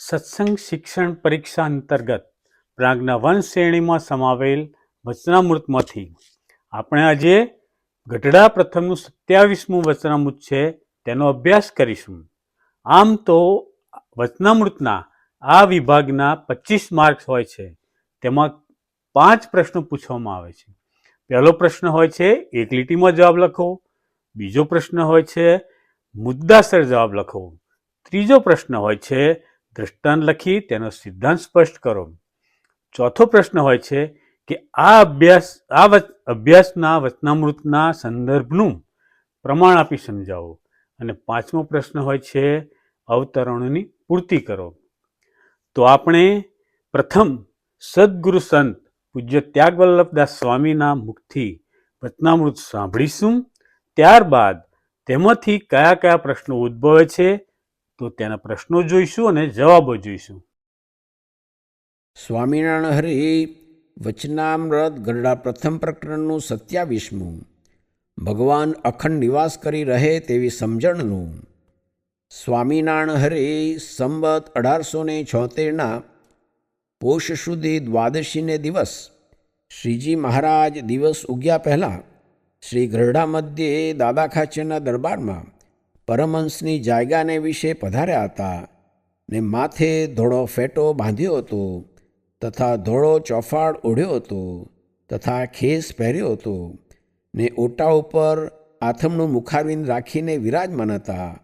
સત્સંગ શિક્ષણ પરીક્ષા અંતર્ગત પ્રાગના વન શ્રેણીમાં સમાવેલ વચનામૃતમાંથી. આપણે આજે ગઢડા પ્રથમનું સત્યાવીસમું વચનામૃત છે, તેનો અભ્યાસ કરીશું. આમ તો વચનામૃતના આ વિભાગના પચીસ માર્ક્સ હોય છે, તેમાં પાંચ પ્રશ્નો પૂછવામાં આવે છે. પહેલો પ્રશ્ન હોય છે, એક લીટીમાં જવાબ લખો. બીજો પ્રશ્ન હોય છે, મુદ્દાસર જવાબ લખો. ત્રીજો પ્રશ્ન હોય છે દ્રષ્ટાંત લખી તેનો સિદ્ધાંત સ્પષ્ટ કરો. ચોથો પ્રશ્ન હોય છે કે આ અભ્યાસ, આ અભ્યાસના વચનામૃતના સંદર્ભનું પ્રમાણ આપી સમજાવો. અને પાંચમો પ્રશ્ન હોય છે અવતરણોની પૂર્તિ કરો. તો આપણે પ્રથમ સદગુરુ સંત પૂજ્ય ત્યાગવલ્લભદાસ સ્વામીના મુખથી વચનામૃત સાંભળીશું. ત્યારબાદ તેમાંથી કયા કયા પ્રશ્નો ઉદ્ભવે છે તો તેના પ્રશ્નો જોઈશું અને જવાબો જોઈશું. સ્વામિનારાયણ હરિ વચનામૃત ગરડા પ્રથમ પ્રકરણનું સત્યાવીસમું. ભગવાન અખંડ નિવાસ કરી રહે તેવી સમજણનું. સ્વામિનારાયણ હરિ સંવત અઢારસો ને છોતેરના પોષ સુધી દ્વાદશીને દિવસ શ્રીજી મહારાજ દિવસ ઉગ્યા પહેલાં શ્રી ગરડા મધ્યે દાદા ખાચરના દરબારમાં પરમહંસની જાયગાને વિશે પધાર્યા હતા ને માથે ધોળો ફેટો બાંધ્યો હતો તથા ધોળો ચોફાડ ઓઢ્યો હતો તથા ખેસ પહેર્યો હતો ને ઓટા ઉપર આથમનું મુખારવિંદ રાખીને વિરાજમાન હતા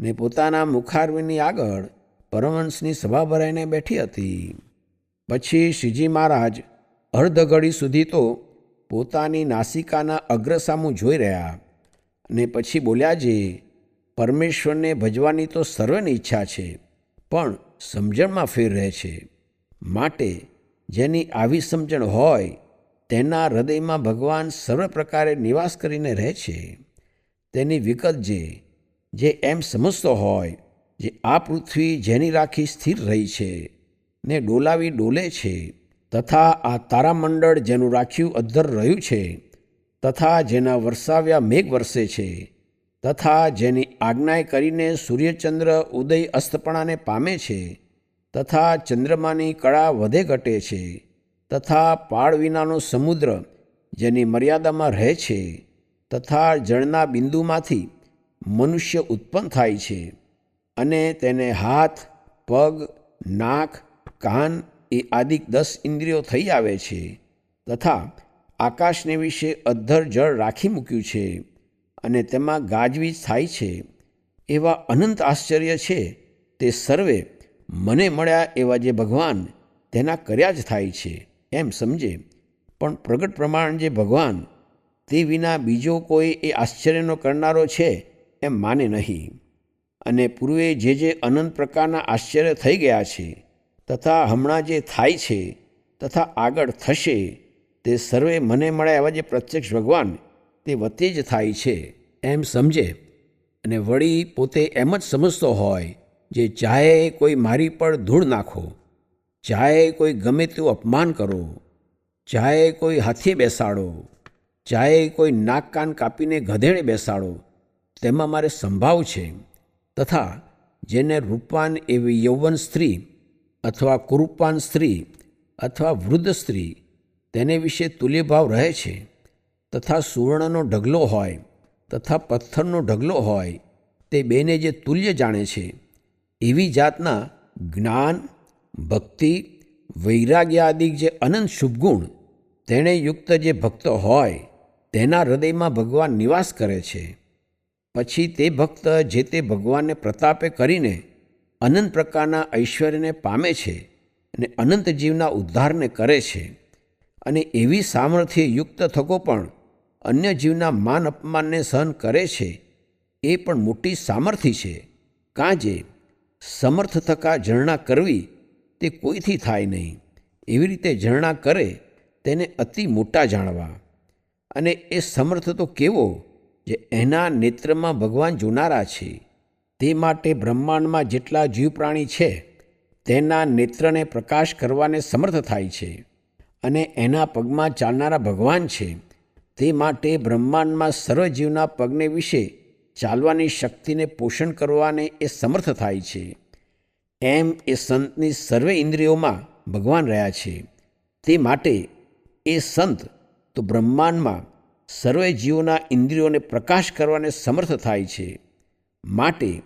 ને પોતાના મુખારવિંદની આગળ પરમહંસની સભા ભરાઈને બેઠી હતી. પછી શ્રીજી મહારાજ અર્ધ ઘડી સુધી તો પોતાની નાસિકાના અગ્રસામું જોઈ રહ્યા અને પછી બોલ્યા, જે પરમેશ્વરને ભજવાની તો સર્વેની ઈચ્છા છે, પણ સમજણમાં ફેર રહે છે. માટે જેની આવી સમજણ હોય, તેના હૃદયમાં ભગવાન સર્વ પ્રકારે નિવાસ કરીને રહે છે. તેની વિગત જે જે એમ સમજતો હોય, જે આ પૃથ્વી જેની રાખી સ્થિર રહી છે, ને ડોલાવી ડોલે છે, તથા આ તારામંડળ જેનું રાખ્યું અધ્ધર રહ્યું છે, તથા જેના વરસાવ્યા મેઘ વરસે છે તથા જેની આજ્ઞાએ કરીને સૂર્યચંદ્ર ઉદય અસ્તપણાને પામે છે, તથા ચંદ્રમાની કળા વધે ઘટે છે, તથા પાળ વિનાનો સમુદ્ર જેની મર્યાદામાં રહે છે, તથા જળના બિંદુમાંથી મનુષ્ય ઉત્પન્ન થાય છે અને તેને હાથ, પગ, નાક, કાન એ આદિક દસ ઇન્દ્રિયો થઈ આવે છે, તથા આકાશને વિશે અધ્ધર જળ રાખી મૂક્યું છે. અને તેમાં ગાજવીજ થાય છે એવા અનંત આશ્ચર્ય છે. તે સર્વે મને મળ્યા એવા જે ભગવાન તેના કર્યા જ થાય છે, એમ સમજે. પણ પ્રગટ પ્રમાણ જે ભગવાન તે વિના બીજો કોઈ એ આશ્ચર્યનો કરનારો છે, એમ માને નહીં. અને પૂર્વે જે જે અનંત પ્રકારના આશ્ચર્ય થઈ ગયા છે, તથા હમણાં જે થાય છે, તથા આગળ થશે, તે સર્વે મને મળ્યા એવા જે પ્રત્યક્ષ ભગવાન તે વતે જ થાય છે, એમ સમજે. અને વળી પોતે એમ જ સમજતો હોય જે ચાહે કોઈ મારી પર ધૂળ નાખો, ચાહે કોઈ ગમે તેવું અપમાન કરો, ચાહે કોઈ હાથે બેસાડો, ચાહે કોઈ નાક કાન કાપીને ગધેડે બેસાડો, તેમાં મારે સંભાવ છે. તથા જેને રૂપવાન એવી યૌવન સ્ત્રી અથવા કુરૂપાન સ્ત્રી અથવા વૃદ્ધ સ્ત્રી, તેને વિશે તુલ્યભાવ રહે છે. તથા સુવર્ણનો ઢગલો હોય, તથા પથ્થરનો ઢગલો હોય, તે બેને જે તુલ્ય જાણે છે, એવી જાતના જ્ઞાન, ભક્તિ વૈરાગ્યાદિ જે અનંત શુભગુણ તેણે યુક્ત જે ભક્ત હોય, તેના હૃદયમાં ભગવાન નિવાસ કરે છે. પછી તે ભક્ત જે તે ભગવાનને પ્રતાપે કરીને અનંત પ્રકારના ઐશ્વર્યને પામે છે અને અનંત જીવના ઉદ્ધારને કરે છે અને એવી સામર્થ્ય યુક્ત થકો પણ અન્ય જીવના માન અપમાનને સહન કરે છે, એ પણ મોટી સામર્થ્ય છે. કાંજે સમર્થ થકા ઝરણા કરવી તે કોઈથી થાય નહીં. એવી રીતે ઝરણા કરે તેને અતિ મોટા જાણવા. અને એ સમર્થ તો કેવો જે એના નેત્રમાં ભગવાન જોનારા છે. તે માટે બ્રહ્માંડમાં જેટલા જીવ પ્રાણી છે, તેના નેત્રને પ્રકાશ કરવાને સમર્થ થાય છે. અને એના પગમાં ચાલનારા ભગવાન છે. તે માટે બ્રહ્માંડમાં સર્વજીવના પગને વિશે ચાલવાની શક્તિને પોષણ કરવાને એ સમર્થ થાય છે. એમ એ સંતની સર્વે ઇન્દ્રિયોમાં ભગવાન રહ્યા છે. તે માટે એ સંત તો બ્રહ્માંડમાં સર્વે જીવોના ઇન્દ્રિયોને પ્રકાશ કરવાને સમર્થ થાય છે. માટે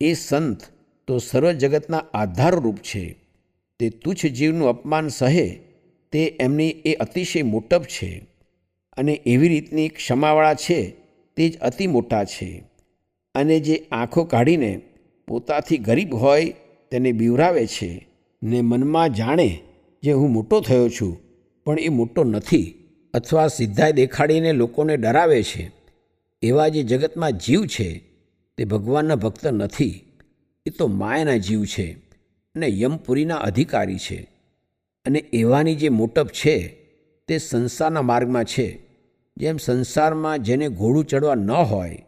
એ સંત તો સર્વ જગતના આધારરૂપ છે. તે તુચ્છ જીવનું અપમાન સહે તે એમની એ અતિશય મોટપ છે. અને એવી રીતની ક્ષમાવાળા છે, તે જ અતિ મોટા છે. અને જે આંખો કાઢીને પોતાથી ગરીબ હોય, તેને બીવરાવે છે. ને મનમાં જાણે જે હું મોટો થયો છું, પણ એ મોટો નથી, અથવા સીધાય દેખાડીને લોકોને ડરાવે છે. એવા જે જગતમાં જીવ છે, તે ભગવાનના ભક્ત નથી. એ તો માયાના જીવ છે, અને યમપુરીના અધિકારી છે. અને એવાની જે મોટપ છે તે સંસારના માર્ગમાં છે. જેમ સંસારમાં જેને ઘોડું ચડવા ન હોય,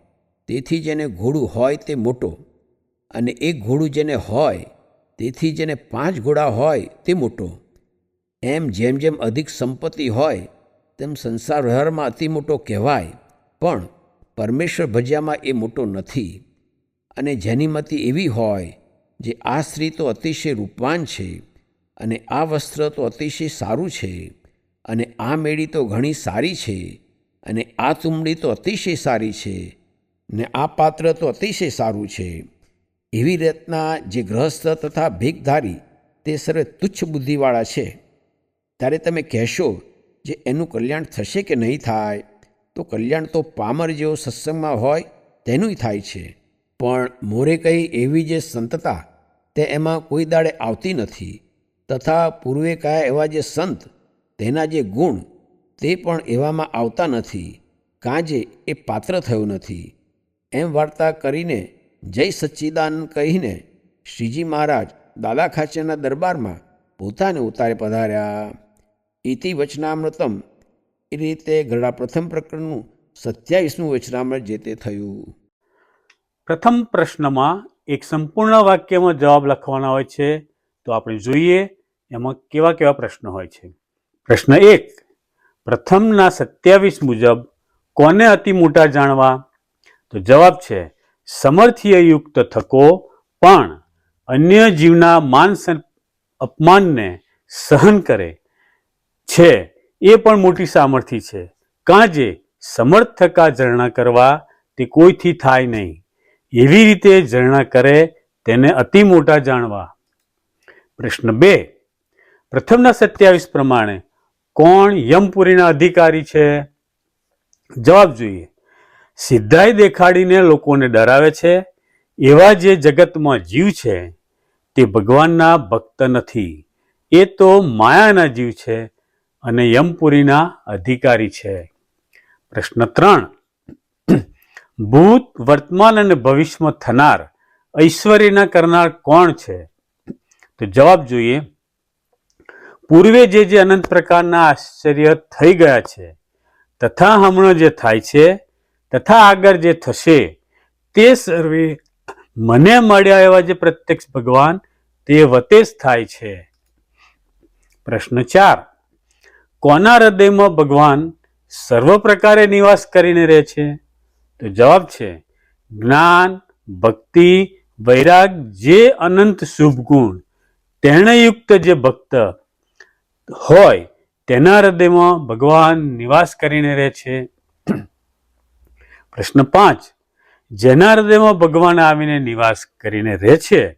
તેથી જેને ઘોડું હોય તે મોટો, અને એક ઘોડું જેને હોય, તેથી જેને પાંચ ઘોડા હોય તે મોટો. એમ જેમ જેમ અધિક સંપત્તિ હોય, તેમ સંસાર વ્યવહારમાં અતિ મોટો કહેવાય. પણ પરમેશ્વર ભજ્યામાં એ મોટો નથી. અને જેની મતિ એવી હોય, જે આ સ્ત્રી તો અતિશય રૂપવાન છે, અને આ વસ્ત્ર તો અતિશય સારું છે. અને આ મેળી તો ઘણી સારી છે અને આ તુંબડી તો અતિશય સારી છે ને આ પાત્ર તો અતિશય સારું છે. એવી રીતના જે ગ્રહસ્થ તથા ભીખધારી તે સર્વે તુચ્છ બુદ્ધિવાળા છે. ત્યારે તમે કહેશો જે એનું કલ્યાણ થશે કે નહીં થાય? તો કલ્યાણ તો પામર જેવો સત્સંગમાં હોય તેનુંય થાય છે. પણ મોરે કહી એવી જે સંતતા તે એમાં કોઈ દાડે આવતી નથી. તથા પૂર્વે કયા એવા જે સંત તેના જે ગુણ તે પણ એવામાં આવતા નથી, કાંજે એ પાત્ર થયું નથી. એમ વાર્તા કરીને જય સચ્ચિદાનંદ કહીને શ્રીજી મહારાજ દાદા ખાચરના દરબારમાં પોતાને ઉતારે પધાર્યા. ઇતિ વચનામૃતમ, એ રીતે ગરડા પ્રથમ પ્રકરણનું સત્યાવીસમું વચનામૃત જે તે થયું. પ્રથમ પ્રશ્નમાં એક સંપૂર્ણ વાક્યમાં જવાબ લખવાના હોય છે, તો આપણે જોઈએ એમાં કેવા કેવા પ્રશ્નો હોય છે. પ્રશ્ન એક, પ્રથમના સત્યાવીસ મુજબ કોને અતિ મોટા જાણવા? તો જવાબ છે, સમર્થ્યયુક્ત થકો પણ અન્ય જીવના માન અપમાનને સહન કરે છે. એ પણ મોટી સામર્થ્ય છે. કાંજે સમર્થ થકા ઝરણા કરવા તે કોઈથી થાય નહીં. એવી રીતે ઝરણા કરે તેને અતિ મોટા જાણવા. પ્રશ્ન બે, પ્રથમના સત્યાવીસ પ્રમાણે કોણ યમપુરીના અધિકારી છે? જવાબ જોઈએ. સિદ્ધાઈ દેખાડીને લોકોને ડરાવે છે. એવા જે જગતમાં જીવ છે, તે ભગવાનના ભક્ત નથી. એ તો માયાના જીવ છે અને યમપુરીના અધિકારી છે. પ્રશ્ન ત્રણ. ભૂત વર્તમાન અને ભવિષ્યમાં થનાર ઐશ્વર્યના કરનાર કોણ છે? તો જવાબ જોઈએ પૂર્વે જે જે અનંત પ્રકારના આશ્ચર્ય થઈ ગયા છે, તથા હમણાં જે થાય છે, તથા આગળ જે થશે, તે સર્વે મને મળ્યા એવા જે પ્રત્યક્ષ ભગવાન, તે વતે જ થાય છે. પ્રશ્ન ચાર. કોના હૃદયમાં ભગવાન સર્વ પ્રકારે નિવાસ કરીને રહે છે? તો જવાબ છે, જ્ઞાન, ભક્તિ, વૈરાગ જે અનંત શુભ ગુણ તેણે યુક્ત જે ભક્ત હોય, તેના હૃદયમાં ભગવાન નિવાસ કરીને રહે છે. પ્રશ્ન પાંચ. જેના હૃદયમાં ભગવાન આવીને નિવાસ કરીને રહે છે,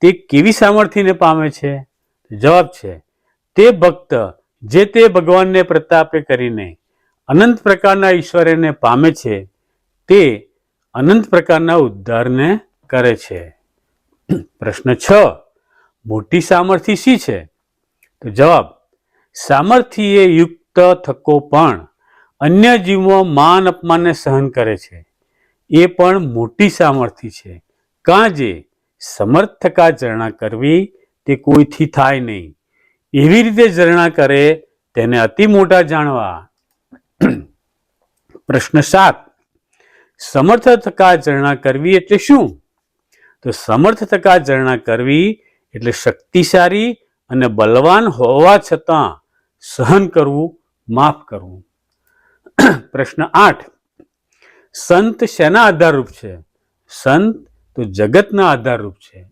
તે કેવી સામર્થ્યને પામે છે? જવાબ છે, તે ભક્ત જે તે ભગવાનને પ્રતાપે કરીને અનંત પ્રકારના ઈશ્વરને પામે છે, તે અનંત પ્રકારના ઉદ્ધારને કરે છે. પ્રશ્ન છ. મોટી સામર્થ્ય શી છે? તો જવાબ સામર્થ્યએ યુક્ત થકો પણ અન્ય જીવો માન અપમાનને સહન કરે છે. એ પણ મોટી સામર્થ્ય છે. કાં જે સમર્થકા ઝરણા કરવી તે કોઈથી થાય નહીં. એવી રીતે ઝરણા કરે તેને અતિ મોટા જાણવા. પ્રશ્ન સાત, સમર્થ થકા ઝરણા કરવી એટલે શું? તો સમર્થ થકા ઝરણા કરવી એટલે શક્તિશાળી અને બલવાન હોવા છતાં સહન કરવું, માફ કરવું. પ્રશ્ન આઠ. સંત શેના આધારરૂપ છે? સંત તો જગતના આધારરૂપ છે.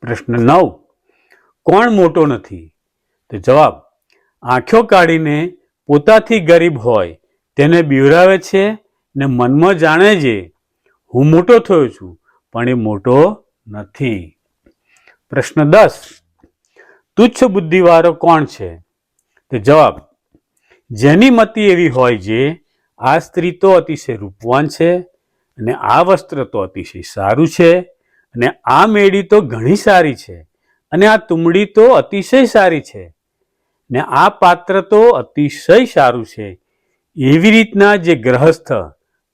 પ્રશ્ન નવ. કોણ મોટો નથી? તો જવાબ, આંખો કાઢીને પોતાથી ગરીબ હોય, તેને બીવરાવે છે ને મનમાં જાણે છે, હું મોટો થયો છું, પણ એ મોટો નથી. પ્રશ્ન દસ. તુચ્છ બુદ્ધિવાળો કોણ છે? તો જવાબ, જેની મતિ એવી હોય જે આ સ્ત્રી તો અતિશય રૂપવાન છે અને આ વસ્ત્ર તો અતિશય સારું છે અને આ મેળી તો ઘણી સારી છે અને આ તુમડી તો અતિશય સારી છે ને આ પાત્ર તો અતિશય સારું છે. એવી રીતના જે ગ્રહસ્થ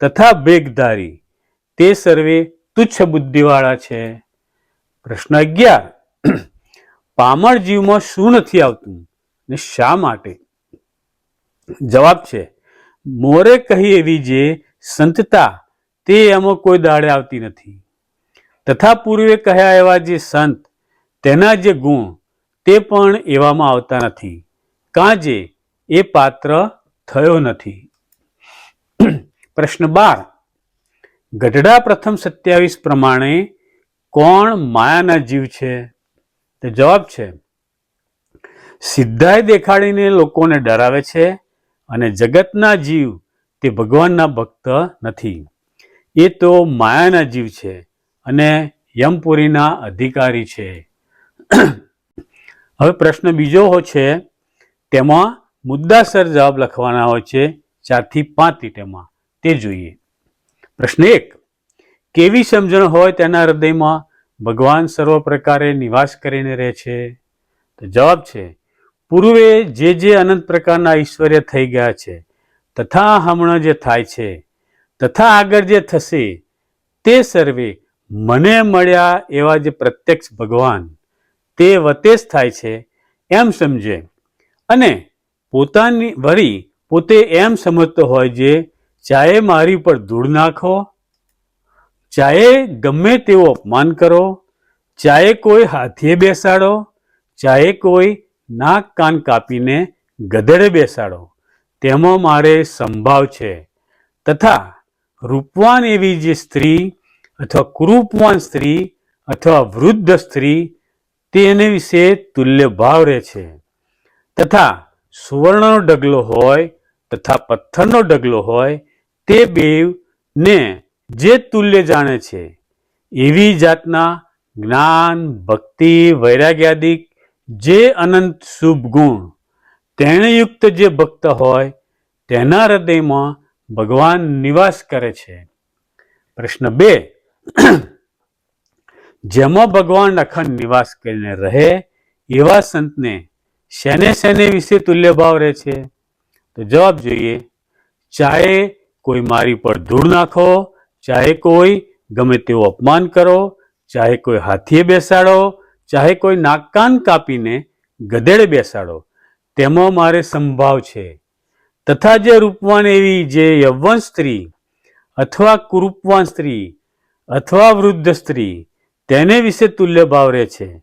તથા બેગધારી તે સર્વે તુચ્છ બુદ્ધિવાળા છે. પ્રશ્ન અગિયાર. પામર જીવમાં શું નથી આવતું ને શા માટે? જવાબ છે, મોરે કહી એવી જે, સંતતા, તે એમાં કોઈ દાડે આવતી નથી. તથા પૂર્વે કહ્યા એવા જે સંત, તેના જે ગુણ, તે પણ એવામાં આવતા નથી. કાં જે, એ પાત્ર થયો નથી. પ્રશ્ન બાર. ગઢડા પ્રથમ સત્યાવીસ પ્રમાણે કોણ માયાના જીવ છે? તે જવાબ છે, સિદ્ધાય દેખાડીને લોકોને ડરાવે છે અને જગતના જીવ તે ભગવાનના ભક્ત નથી. એ તો માયાના જીવ છે અને યમપુરીના અધિકારી છે. હવે પ્રશ્ન બીજો હો છે, તેમાં મુદ્દાસર જવાબ લખવાના હોય છે, ચારથી પાંચ તેમાં. તે જોઈએ. પ્રશ્ન એક કેવી સમજણ હોય તેના હૃદયમાં ભગવાન સર્વ પ્રકારે નિવાસ કરીને રહે છે? તો જવાબ છે, પૂર્વે જે જે અનંત પ્રકારના ઐશ્વર્ય થઈ ગયા છે, તથા હમણાં જે થાય છે, તથા આગળ જે થશે, તે સર્વે મને મળ્યા એવા જે પ્રત્યક્ષ ભગવાન. તે વતે જ થાય છે, એમ સમજે. અને પોતાની વળી પોતે એમ સમજતો હોય જે, ચાહે મારી ઉપર ધૂળ નાખો ચાહે ગમે તેવું અપમાન કરો, ચાહે કોઈ હાથીએ બેસાડો, ચાહે કોઈ નાક કાન કાપીને ગધેડે બેસાડો, તેમાં મારે સંભાવ છે. તથા રૂપવાન એવી જે સ્ત્રી અથવા કુરૂપવાન સ્ત્રી અથવા વૃદ્ધ સ્ત્રી તેને વિશે તુલ્ય ભાવ રહે છે. તથા સુવર્ણનો ડગલો હોય તથા પથ્થરનો ડગલો હોય તે બેવને જે તુલ્ય જાણે છે, એવી જાતના જ્ઞાન, ભક્તિ વૈરાગ્યાદિક જે અનંત શુભ ગુણ, તેણે યુક્ત જે ભક્ત હોય, તેના હૃદયમાં ભગવાન નિવાસ કરે છે. પ્રશ્ન બે, જેમાં ભગવાન અખંડ નિવાસ કરીને રહે, એવા સંતને શેને શેને વિશે તુલ્ય ભાવ રહે છે? તો જવાબ જોઈએ, ચાહે કોઈ મારી પર ધૂળ નાખો ચાહે કોઈ ગમે તેવું અપમાન કરો, ચાહે કોઈ હાથીએ બેસાડો, ચાહે કોઈ નાકકાન કાપીને ગધેડે બેસાડો, તેમાં મારે સંભાવ છે. તથા જે રૂપવાન એવી જે યૌવન સ્ત્રી અથવા કુરૂપવાન સ્ત્રી અથવા વૃદ્ધ સ્ત્રી તેને વિશે તુલ્ય ભાવ રહે છે.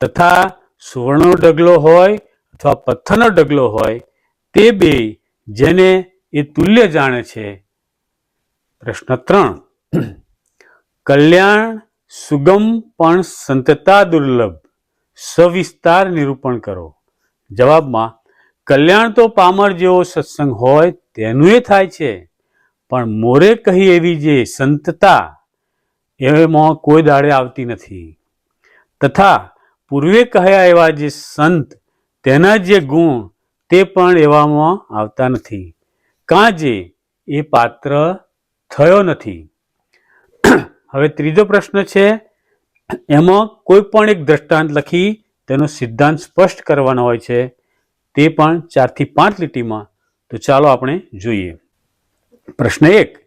તથા સુવર્ણનો ડગલો હોય અથવા પથ્થરનો ડગલો હોય, તે બે જેને એ તુલ્ય જાણે છે. પ્રશ્ન ત્રણ. કલ્યાણ, સુગમ પણ સંતતા દુર્લભ. સવિસ્તાર નિરૂપણ કરો. જવાબમાં, કલ્યાણ તો પામર જેવો સત્સંગ હોય તેનું એ થાય છે, પણ મોરે કહી એવી જે સંતતા, એમાં કોઈ દાડે આવતી નથી. તથા, પૂર્વે કહ્યા એવા જે સંત, તેના જે ગુણ, તે પણ એવામાં આવતા નથી. કાં જે એ પાત્ર થયો નથી. હવે ત્રીજો પ્રશ્ન છે, એમાં કોઈ પણ એક દ્રષ્ટાંત લખી તેનો સિદ્ધાંત સ્પષ્ટ કરવાનો હોય છે, તે પણ ચારથી પાંચ લીટીમાં. તો ચાલો આપણે જોઈએ. પ્રશ્ન એક,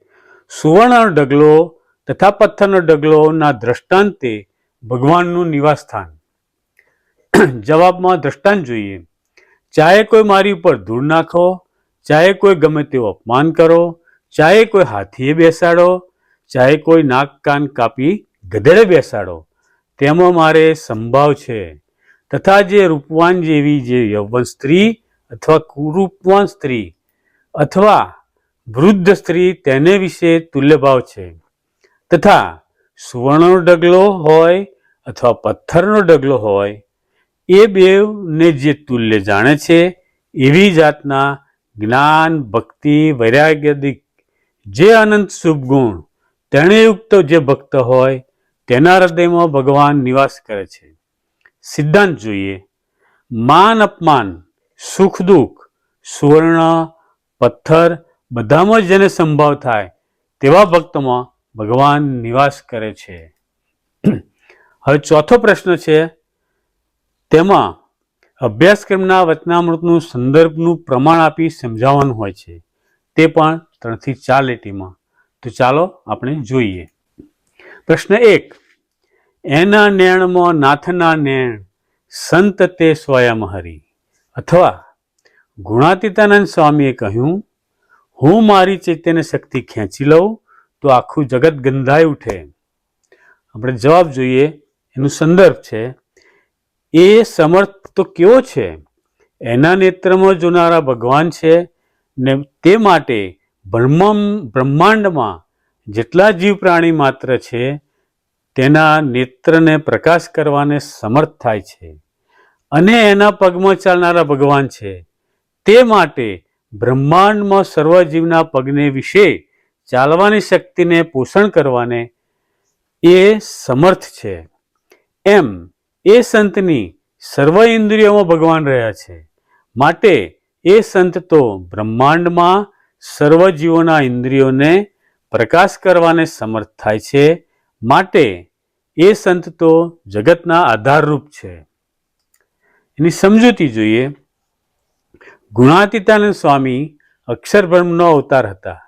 સુવર્ણનો ડગલો તથા પથ્થરનો ડગલોના દ્રષ્ટાંતે ભગવાનનું નિવાસસ્થાન. જવાબમાં દ્રષ્ટાંત જોઈએ. ચાહે કોઈ મારી ઉપર ધૂળ નાખો, ચાહે કોઈ ગમે તેવું અપમાન કરો ચાહે કોઈ હાથીએ બેસાડો, ચાહે કોઈ નાક કાન કાપી ગધેડે બેસાડો તેમાં મારે સંભાવ છે. તથા જે રૂપવાન જેવી જે યૌવન સ્ત્રી અથવા કુરૂપવાન સ્ત્રી અથવા વૃદ્ધ સ્ત્રી તેને વિશે તુલ્યભાવ છે. તથા સુવર્ણનો ડગલો હોય અથવા પથ્થરનો ડગલો હોય, એ બેવને જે તુલ્ય જાણે છે, એવી જાતના જ્ઞાન, ભક્તિ વૈરાગ્યદિક જે અનંત શુભ ગુણ તેણે યુક્ત જે ભક્ત હોય, તેના હૃદયમાં ભગવાન નિવાસ કરે છે. સિદ્ધાંત જોઈએ. માન અપમાન, સુખ દુઃખ, સુવર્ણ, પથ્થર બધામાં જ જેને સંભાવ થાય તેવા ભક્તમાં ભગવાન નિવાસ કરે છે. હવે ચોથો પ્રશ્ન છે, તેમાં અભ્યાસક્રમના વચનામૃતનું સંદર્ભનું પ્રમાણ આપી સમજાવવાનું હોય છે. તે પણ ત્રણથી ચાર લીટીમાં. તો ચાલો આપણે જોઈએ. પ્રશ્ન એક. એના નેણમાં નાથના નેણ સંત તે સ્વયં હરી. અથવા ગુણાતીતાનંદ સ્વામીએ કહ્યું, હું મારી ચૈતન્ય શક્તિ ખેંચી લઉં તો આખું જગત ગંધાઈ ઉઠે. આપણે જવાબ જોઈએ. એનું સંદર્ભ છે, એ સમર્થ તો કેવો છે? એના નેત્રમાં જોનારા ભગવાન છે ને તે માટે બ્રહ્મ બ્રહ્માંડમાં જેટલા જીવ પ્રાણી માત્ર છે, તેના નેત્રને પ્રકાશ કરવાને સમર્થ થાય છે અને એના પગમાં ચાલનારા ભગવાન છે. તે માટે બ્રહ્માંડમાં સર્વ જીવના પગને વિશે ચાલવાની શક્તિને પોષણ કરવાને એ સમર્થ છે. એમ એ સંતની સર્વ ઇન્દ્રિયોમાં ભગવાન રહ્યા છે. માટે એ સંત તો બ્રહ્માંડમાં સર્વ જીવોના ઇન્દ્રિયોને પ્રકાશ કરવાને સમર્થ થાય છે. માટે એ સંત તો જગતના આધારરૂપ છે. એની સમજૂતી જોઈએ. ગુણાતીતાનંદ સ્વામી અક્ષરબ્રહ્મનો અવતાર હતા.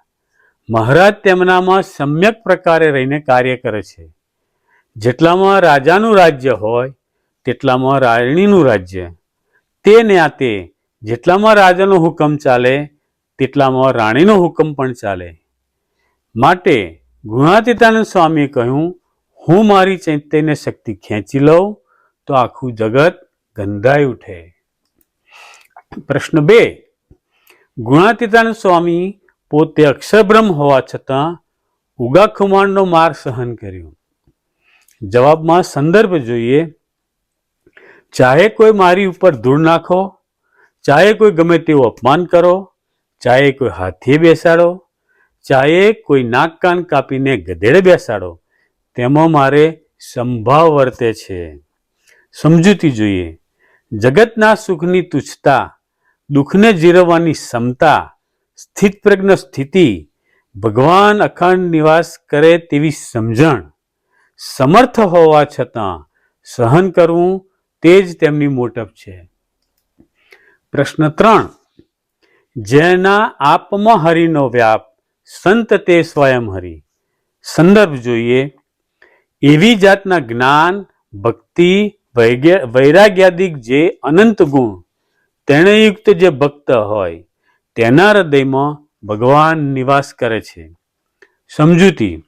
મહારાજ તેમનામાં સમ્યક પ્રકારે રહીને કાર્ય કરે છે. જેટલામાં રાજાનું રાજ્ય હોય, તેટલામાં રાણીનું રાજ્ય. તે ન્યાતે જેટલામાં રાજાનો હુકમ ચાલે તેટલામાં રાણીનો હુકમ પણ ચાલે. માટે ગુણાતીતાનંદ સ્વામીએ કહ્યું, હું મારી ચૈતન્ય શક્તિ ખેંચી લઉં, તો આખું જગત ગંધાઈ ઉઠે. પ્રશ્ન બે, ગુણાતીતાનંદ સ્વામી પોતે અક્ષરબ્રહ્મ હોવા છતાં ઉગા ખુમાણનો માર સહન કર્યો. જવાબમાં સંદર્ભ જોઈએ, ચાહે કોઈ મારી ઉપર ધૂળ નાખો, ચાહે કોઈ ગમે તેવું અપમાન કરો ચાહે કોઈ હાથી બેસાડો, ચાહે કોઈ નાક કાન કાપીને ગધેડે બેસાડો, તેમાં મારે સંભાવ વર્તે છે. સમજૂતી જોઈએ. જગતના સુખની તુચ્છતા, દુઃખને જીરવવાની ક્ષમતા સ્થિતપ્રજ્ઞ સ્થિતિ, ભગવાન અખંડ નિવાસ કરે તેવી સમજણ. સમર્થ હોવા છતાં સહન કરવું તે જ તેમની મોટપ છે. પ્રશ્ન ત્રણ. જેના આપમાં હરિનો વ્યાપ, સંત તે સ્વયં હરિ. સંદર્ભ જોઈએ. એવી જાતના જ્ઞાન, ભક્તિ વૈગે વૈરાગ્યાદિક જે અનંત ગુણ, તેણે યુક્ત જે ભક્ત હોય, તેના હૃદયમાં ભગવાન નિવાસ કરે છે. સમજૂતી.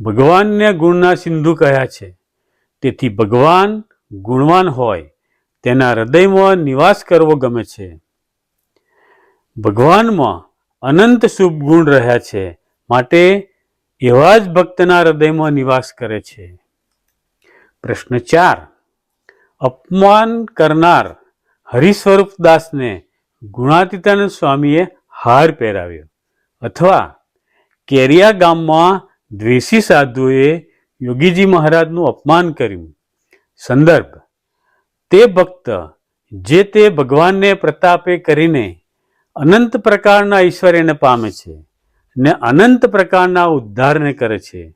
ભગવાનને ગુણના સિંધુ કહ્યા છે. તેથી ભગવાન ગુણવાન હોય, તેના હૃદયમાં નિવાસ કરવો ગમે છે. ભગવાનમાં અનંત શુભ ગુણ રહ્યા છે, માટે એવા જ ભક્તના હૃદયમાં નિવાસ કરે છે. પ્રશ્ન ચાર. અપમાન કરનાર હરિસ્વરૂપ દાસને ગુણાતીતાનંદ સ્વામીએ હાર પહેરાવ્યો. અથવા કેરિયા ગામમાં દ્વેષી સાધુએ યોગીજી મહારાજનું અપમાન કર્યું. સંદર્ભ. તે ભક્ત જે તે ભગવાનને પ્રતાપે કરીને અનંત પ્રકારના ઐશ્વર્યને પામે છે ને અનંત પ્રકારના ઉદ્ધારને કરે છે.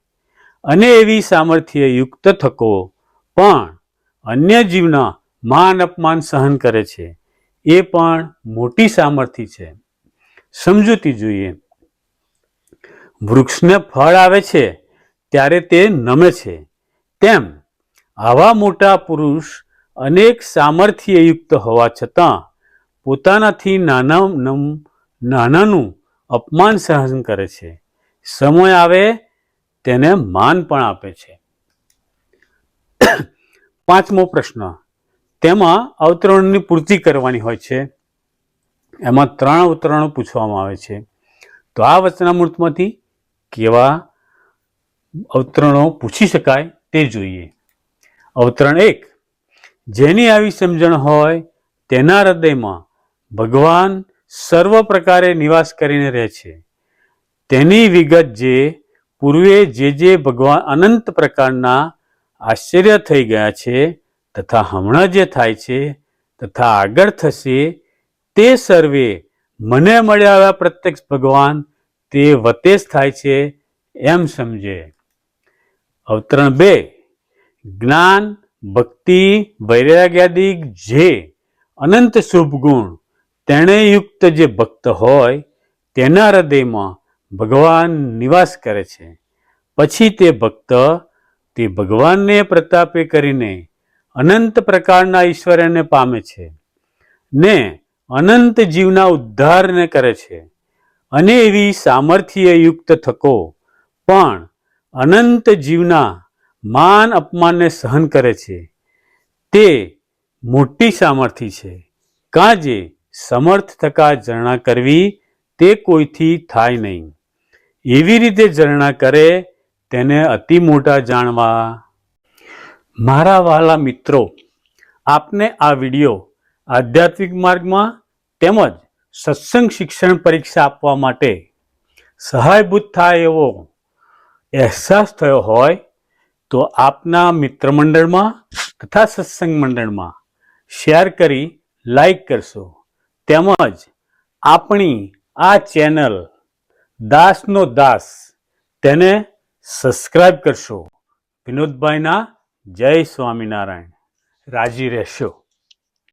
અને એવી સામર્થ્ય યુક્ત થકો પણ અન્ય જીવના માન અપમાન સહન કરે છે. એ પણ મોટી સામર્થ્ય છે. સમજૂતી જોઈએ. વૃક્ષને ફળ આવે છે ત્યારે તે નમે છે. તેમ આવા મોટા પુરુષ અનેક સામર્થ્યયુક્ત હોવા છતાં પોતાનાથી નાના નાનાનું અપમાન સહન કરે છે. સમય આવે, તેને માન પણ આપે છે. પાંચમો પ્રશ્ન. તેમાં અવતરણની પૂર્તિ કરવાની હોય છે. એમાં ત્રણ અવતરણો પૂછવામાં આવે છે. તો આ વચનામૃતમાંથી કેવા અવતરણો પૂછી શકાય તે જોઈએ. અવતરણ એક. જેની આવી સમજણ હોય તેના હૃદયમાં ભગવાન સર્વ પ્રકારે નિવાસ કરીને રહે છે. તેની વિગત જે પૂર્વે જે જે ભગવાન અનંત પ્રકારના આશ્ચર્ય થઈ ગયા છે, તથા હમણાં જે થાય છે, તથા આગળ થશે, તે સર્વે મને મળ્યા આવ્યા પ્રત્યક્ષ ભગવાન તે વતે જ થાય છે એમ સમજે. અવતરણ બે, જ્ઞાન, ભક્તિ, વૈરાગ્યાદિક જે અનંત શુભ ગુણ તેણે યુક્ત જે ભક્ત હોય, તેના હૃદયમાં ભગવાન નિવાસ કરે છે. પછી તે ભક્ત તે ભગવાનને પ્રતાપે કરીને અનંત પ્રકારના ઈશ્વરને પામે છે ને અનંત જીવના ઉદ્ધારને કરે છે. અને એવી સામર્થ્ય યુક્ત થકો પણ અનંત જીવના માન અપમાનને સહન કરે છે. તે મોટી સામર્થ્ય છે. કાજે સમર્થ થકા ઝરણા કરવી તે કોઈથી થાય નહીં. એવી રીતે ઝરણા કરે તેને અતિ મોટા જાણવા. મારા વહાલા મિત્રો, આપને આ વિડિયો આધ્યાત્મિક માર્ગમાં તેમજ સત્સંગ શિક્ષણ પરીક્ષા આપવા માટે સહાયભૂત થાય એવો અહેસાસ થયો હોય તો આપના મિત્ર મંડળમાં તથા સત્સંગ મંડળમાં શેર કરી લાઈક કરશો. તેમજ આપણી આ ચેનલ દાસનો દાસ તેને સબસ્ક્રાઈબ કરશો. વિનોદભાઈના જય સ્વામિનારાયણ. રાજી રહેશો.